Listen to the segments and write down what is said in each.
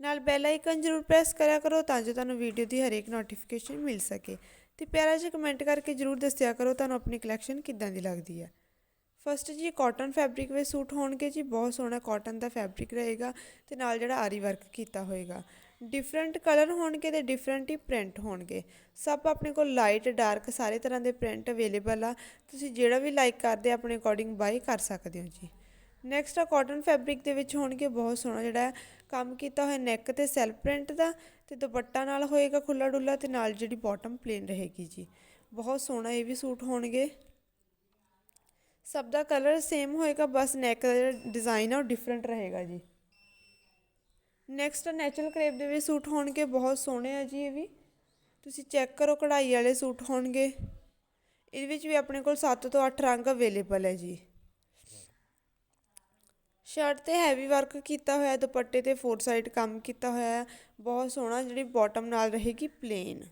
ਨਾਲ bell icon ਜ਼ਰੂਰ press ਕਰਿਆ ਕਰੋ ਤਾਂ ਜੋ ਤੁਹਾਨੂੰ ਵੀਡੀਓ ਦੀ ਹਰੇਕ ਨੋਟੀਫਿਕੇਸ਼ਨ ਮਿਲ ਸਕੇ। ਤੇ ਪਿਆਰਾ ਜਿਹਾ ਕਮੈਂਟ ਕਰਕੇ ਜ਼ਰੂਰ ਦੱਸਿਆ ਕਰੋ, ਤੁਹਾਨੂੰ ਆਪਣੀ ਕਲੈਕਸ਼ਨ ਕਿੱਦਾਂ ਦੀ ਲੱਗਦੀ ਹੈ ਫਸਟ ਜੀ ਕਾਟਨ ਫੈਬਰਿਕ ਵਿੱਚ ਸੂਟ ਹੋਣਗੇ ਜੀ, ਬਹੁਤ ਸੋਹਣਾ ਕਾਟਨ ਦਾ ਫੈਬਰਿਕ ਰਹੇਗਾ ਤੇ ਨਾਲ ਜਿਹੜਾ ਆਰੀ ਵਰਕ ਕੀਤਾ ਹੋਏਗਾ। ਡਿਫਰੈਂਟ ਕਲਰ ਹੋਣਗੇ ਤੇ ਡਿਫਰੈਂਟ ਹੀ ਪ੍ਰਿੰਟ ਹੋਣਗੇ। ਸਭ ਆਪਣੇ ਕੋਲ ਲਾਈਟ ਡਾਰਕ ਸਾਰੇ ਤਰ੍ਹਾਂ ਦੇ ਪ੍ਰਿੰਟ ਅਵੇਲੇਬਲ ਆ। ਤੁਸੀਂ ਜਿਹੜਾ ਵੀ ਲਾਈਕ ਕਰਦੇ ਆਪਣੇ ਅਕੋਰਡਿੰਗ ਬਾਈ ਕਰ ਸਕਦੇ ਹੋ ਜੀ। ਨੈਕਸਟ ਆ ਕਾਟਨ ਫੈਬਰਿਕ ਦੇ ਵਿੱਚ ਹੋਣਗੇ ਬਹੁਤ ਸੋਹਣਾ ਜਿਹੜਾ ਕੰਮ ਕੀਤਾ ਹੋਇਆ ਨੈਕ ਤੇ ਸੈਲਫ ਪ੍ਰਿੰਟ ਦਾ ਤੇ ਦੁਪੱਟਾ ਨਾਲ ਹੋਏਗਾ ਖੁੱਲਾ ਡੁੱਲਾ ਤੇ ਨਾਲ ਜਿਹੜੀ ਬਾਟਮ ਪਲੇਨ ਰਹੇਗੀ ਜੀ। ਬਹੁਤ ਸੋਹਣਾ ਇਹ ਵੀ ਸੂਟ ਹੋਣਗੇ। ਸਭ ਦਾ ਕਲਰ ਸੇਮ ਹੋਏਗਾ, ਬਸ ਨੈਕ ਦਾ ਜਿਹੜਾ ਡਿਜ਼ਾਈਨ ਆ ਉਹ ਡਿਫਰੈਂਟ ਰਹੇਗਾ ਜੀ। ਨੈਕਸਟ ਨੈਚੁਰਲ ਕਰੇਪ ਦੇ ਵੀ ਸੂਟ ਹੋਣਗੇ, ਬਹੁਤ ਸੋਹਣੇ ਆ ਜੀ ਇਹ ਵੀ। ਤੁਸੀਂ ਚੈੱਕ ਕਰੋ ਕਢਾਈ ਵਾਲੇ ਸੂਟ ਹੋਣਗੇ। ਇਹਦੇ ਵਿੱਚ ਵੀ ਆਪਣੇ ਕੋਲ 7 ਤੋਂ 8 ਰੰਗ ਅਵੇਲੇਬਲ ਹੈ ਜੀ। ਸ਼ਰਟ ਤੇ ਹੈਵੀ ਵਰਕ ਕੀਤਾ ਹੋਇਆ, ਦੁਪੱਟੇ ਤੇ ਫੋਰ ਸਾਈਡ ਕੰਮ ਕੀਤਾ ਹੋਇਆ ਹੈ ਬਹੁਤ ਸੋਹਣਾ, ਜਿਹੜੀ ਬਾਟਮ ਨਾਲ ਰਹੇਗੀ ਪਲੇਨ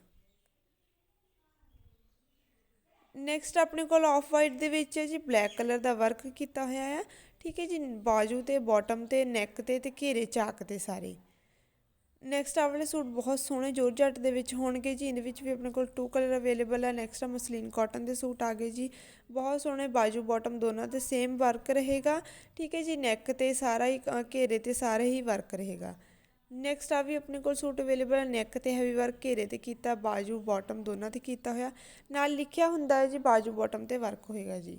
ਨੈਕਸਟ ਆਪਣੇ ਕੋਲ ਆਫ ਵਾਈਟ ਦੇ ਵਿੱਚ ਹੈ ਜੀ ਬਲੈਕ ਕਲਰ ਦਾ ਵਰਕ ਕੀਤਾ ਹੋਇਆ ਹੈ ਠੀਕ ਹੈ ਜੀ, ਬਾਜੂ ਤੇ ਬਾਟਮ ਤੇ ਨੈਕ ਤੇ ਤੇ ਘੇਰੇ ਚਾਕ ਤੇ ਸਾਰੇ। ਨੈਕਸਟ ਆਹ ਵਾਲੇ ਸੂਟ ਬਹੁਤ ਸੋਹਣੇ ਜੋਰਜੱਟ ਦੇ ਵਿੱਚ ਹੋਣਗੇ ਜੀ। ਇਹਦੇ ਵਿੱਚ ਵੀ ਆਪਣੇ ਕੋਲ ਟੂ ਕਲਰ ਅਵੇਲੇਬਲ ਹੈ ਨੈਕਸਟ ਆ ਮਸਲੀਨ ਕਾਟਨ ਦੇ ਸੂਟ ਆ ਗਏ ਜੀ। ਬਹੁਤ ਸੋਹਣੇ ਬਾਜੂ ਬਾਟਮ ਦੋਨਾਂ ਤੇ ਸੇਮ ਵਰਕ ਰਹੇਗਾ। ਠੀਕ ਹੈ ਜੀ ਨੈਕ ਤੇ ਸਾਰਾ ਹੀ ਘੇਰੇ ਤੇ ਸਾਰੇ ਹੀ ਵਰਕ ਰਹੇਗਾ। ਨੈਕਸਟ ਆ ਵੀ ਆਪਣੇ ਕੋਲ ਸੂਟ ਅਵੇਲੇਬਲ ਹੈ ਨੈਕ ਤੇ ਹੈਵੀ ਵਰਕ ਘੇਰੇ ਤੇ ਕੀਤਾ, ਬਾਜੂ ਬਾਟਮ ਦੋਨਾਂ ਤੇ ਕੀਤਾ ਹੋਇਆ। ਨਾਲ ਲਿਖਿਆ ਹੁੰਦਾ ਹੈ ਜੀ, ਬਾਜੂ ਬਾਟਮ ਤੇ ਵਰਕ ਹੋਏਗਾ ਜੀ।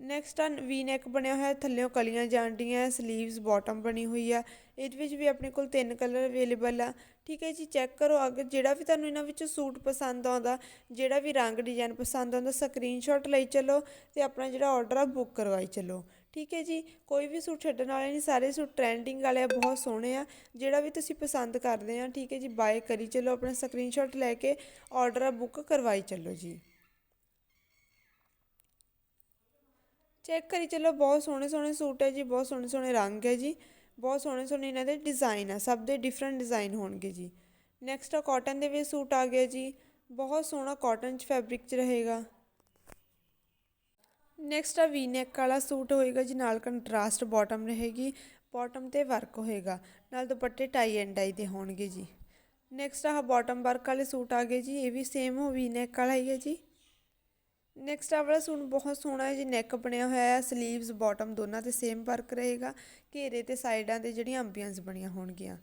ਨੈਕਸਟ ਆ ਵੀ ਨੈਕ ਬਣਿਆ ਹੋਇਆ ਥੱਲੇੋਂ ਕਲੀਆਂ ਜਾਂਦੀਆਂ ਸਲੀਵਸ ਬਾਟਮ ਬਣੀ ਹੋਈ ਆ। ਇਹਦੇ ਵਿੱਚ ਵੀ ਆਪਣੇ ਕੋਲ ਤਿੰਨ ਕਲਰ ਅਵੇਲੇਬਲ ਆ। ਠੀਕ ਹੈ ਜੀ ਚੈੱਕ ਕਰੋ। ਅਗਰ ਜਿਹੜਾ ਵੀ ਤੁਹਾਨੂੰ ਇਹਨਾਂ ਵਿੱਚੋਂ ਸੂਟ ਪਸੰਦ ਆਉਂਦਾ, ਜਿਹੜਾ ਵੀ ਰੰਗ ਡਿਜ਼ਾਈਨ ਪਸੰਦ ਆਉਂਦਾ ਸਕਰੀਨਸ਼ਾਟ ਲਈ ਚੱਲੋ ਤੇ ਆਪਣਾ ਜਿਹੜਾ ਆਰਡਰ ਆ ਬੁੱਕ ਕਰਵਾਈ ਚੱਲੋ। ਠੀਕ ਹੈ ਜੀ, ਕੋਈ ਵੀ ਸੂਟ ਛੱਡਣ ਵਾਲੇ ਨਹੀਂ, ਸਾਰੇ ਸੂਟ ਟ੍ਰੈਂਡਿੰਗ ਵਾਲੇ ਆ, ਬਹੁਤ ਸੋਹਣੇ ਆ। ਜਿਹੜਾ ਵੀ ਤੁਸੀਂ ਪਸੰਦ ਕਰਦੇ ਆ, ਠੀਕ ਹੈ ਜੀ ਬਾਏ ਕਰੀ ਚੱਲੋ, ਆਪਣਾ ਸਕਰੀਨਸ਼ਾਟ ਲੈ ਕੇ ਆਰਡਰ ਆ ਬੁੱਕ ਕਰਵਾਈ ਚੱਲੋ ਜੀ। ਚੈੱਕ ਕਰੀ, ਚਲੋ ਬਹੁਤ ਸੋਹਣੇ ਸੋਹਣੇ ਸੂਟ ਹੈ ਜੀ, ਬਹੁਤ ਸੋਹਣੇ ਸੋਹਣੇ ਰੰਗ ਹੈ ਜੀ, ਬਹੁਤ ਸੋਹਣੇ ਸੋਹਣੇ ਇਹਨਾਂ ਦੇ ਡਿਜ਼ਾਈਨ ਆ, ਸਭ ਦੇ ਡਿਫਰੈਂਟ ਡਿਜ਼ਾਈਨ ਹੋਣਗੇ ਜੀ। ਨੈਕਸਟ ਆ ਕਾਟਨ ਦੇ ਵਿੱਚ ਸੂਟ ਆ ਗਿਆ ਜੀ, ਬਹੁਤ ਸੋਹਣਾ ਕਾਟਨ ਚ ਫੈਬਰਿਕ ਚ ਰਹੇਗਾ। ਨੈਕਸਟ ਆ ਵੀ ਨੈਕ ਵਾਲਾ ਸੂਟ ਹੋਏਗਾ ਜੀ, ਨਾਲ ਕੰਟਰਾਸਟ ਬਾਟਮ ਰਹੇਗੀ ਬਾਟਮ ਤੇ ਵਰਕ ਹੋਏਗਾ, ਨਾਲ ਦੁਪੱਟੇ ਟਾਈ ਐਂਡ ਡਾਈ ਦੇ ਹੋਣਗੇ ਜੀ। ਨੈਕਸਟ ਆ ਬਾਟਮ ਵਰਕ ਵਾਲੇ ਸੂਟ ਆ ਗਏ ਜੀ, ਇਹ ਵੀ ਸੇਮ ਹੋ ਵੀ ਨੈਕ ਵਾਲਾ ਹੀ ਹੈ ਜੀ। ਨੈਕਸਟ ਆ ਵਾਲਾ ਸੂਟ ਬਹੁਤ ਸੋਹਣਾ ਜੀ ਨੈਕ ਬਣਿਆ ਹੋਇਆ ਹੈ ਸਲੀਵਸ ਬਾਟਮ ਦੋਨਾਂ ਤੇ ਸੇਮ ਵਰਕ ਰਹੇਗਾ। ਘੇਰੇ ਤੇ ਸਾਈਡਾਂ ਤੇ ਜਿਹੜੀਆਂ ਅੰਬੀਆਂਸ ਬਣੀਆਂ ਹੋਣਗੀਆਂ।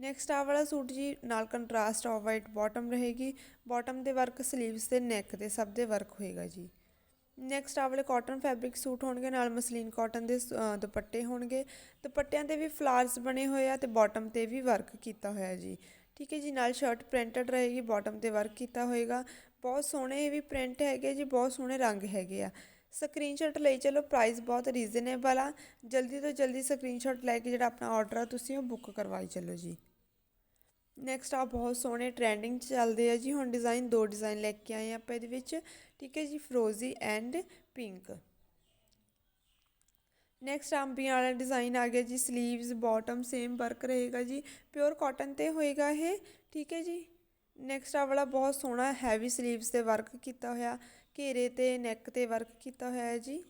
ਨੈਕਸਟ ਆ ਵਾਲਾ ਸੂਟ ਜੀ ਨਾਲ ਕੰਟਰਾਸਟ ਆਫ ਵਾਈਟ ਬਾਟਮ ਰਹੇਗੀ। ਬਾਟਮ ਦੇ ਵਰਕ ਸਲੀਵਸ ਤੇ ਨੈਕ ਤੇ ਸਭ ਦੇ ਵਰਕ ਹੋਏਗਾ ਜੀ। ਨੈਕਸਟ ਆ ਵਾਲੇ ਕਾਟਨ ਫੈਬਰਿਕ ਸੂਟ ਹੋਣਗੇ ਨਾਲ ਮਸਲੀਨ ਕਾਟਨ ਦੇ ਅ, ਦੁਪੱਟੇ ਹੋਣਗੇ। ਦੁਪੱਟਿਆਂ ਤੇ ਵੀ ਫਲਾਰਸ ਬਣੇ ਹੋਏ ਆ ਤੇ ਬਾਟਮ ਤੇ ਵੀ ਵਰਕ ਕੀਤਾ ਹੋਇਆ ਜੀ। ਠੀਕ ਹੈ ਜੀ, ਨਾਲ ਸ਼ਰਟ ਪ੍ਰਿੰਟਡ ਰਹੇਗੀ ਬਾਟਮ ਤੇ ਵਰਕ ਕੀਤਾ ਹੋਏਗਾ। ਬਹੁਤ ਸੋਹਣੇ ਇਹ ਵੀ ਪ੍ਰਿੰਟ ਹੈਗੇ ਜੀ, ਬਹੁਤ ਸੋਹਣੇ ਰੰਗ ਹੈਗੇ ਆ। ਸਕਰੀਨਸ਼ਾਟ ਲਈ ਚਲੋ ਪ੍ਰਾਈਸ ਬਹੁਤ ਰੀਜ਼ਨੇਬਲ ਆ। ਜਲਦੀ ਤੋਂ ਜਲਦੀ ਸਕਰੀਨਸ਼ਾਟ ਲੈ ਕੇ ਜਿਹੜਾ ਆਪਣਾ ਆਰਡਰ ਆ, ਤੁਸੀਂ ਉਹ ਬੁੱਕ ਕਰਵਾਈ ਚੱਲੋ ਜੀ। ਨੈਕਸਟ ਆ, ਬਹੁਤ ਸੋਹਣੇ ਟ੍ਰੈਂਡਿੰਗ 'ਚ ਚੱਲਦੇ ਆ ਜੀ। ਹੁਣ ਡਿਜ਼ਾਈਨ ਦੋ ਡਿਜ਼ਾਈਨ ਲੈ ਕੇ ਆਏ ਆ ਆਪਾਂ ਇਹਦੇ ਵਿੱਚ। ਠੀਕ ਹੈ ਜੀ ਫਰੋਜ਼ੀ ਐਂਡ ਪਿੰਕ ਨੈਕਸਟ ਅੰਬੀਆਂ ਵਾਲਾ ਡਿਜ਼ਾਈਨ ਆ ਗਿਆ ਜੀ ਸਲੀਵਸ ਬਾਟਮ ਸੇਮ ਵਰਕ ਰਹੇਗਾ ਜੀ। ਪਿਓਰ ਕਾਟਨ ਤੇ ਹੋਏਗਾ ਇਹ, ਠੀਕ ਹੈ ਜੀ? ਨੈਕਸਟ ਆ ਵਾਲਾ ਬਹੁਤ ਸੋਹਣਾ ਹੈਵੀ ਸਲੀਵਸ ਤੇ ਵਰਕ ਕੀਤਾ ਹੋਇਆ, ਘੇਰੇ ਤੇ ਨੈਕ ਤੇ ਵਰਕ ਕੀਤਾ ਹੋਇਆ ਹੈ ਜੀ।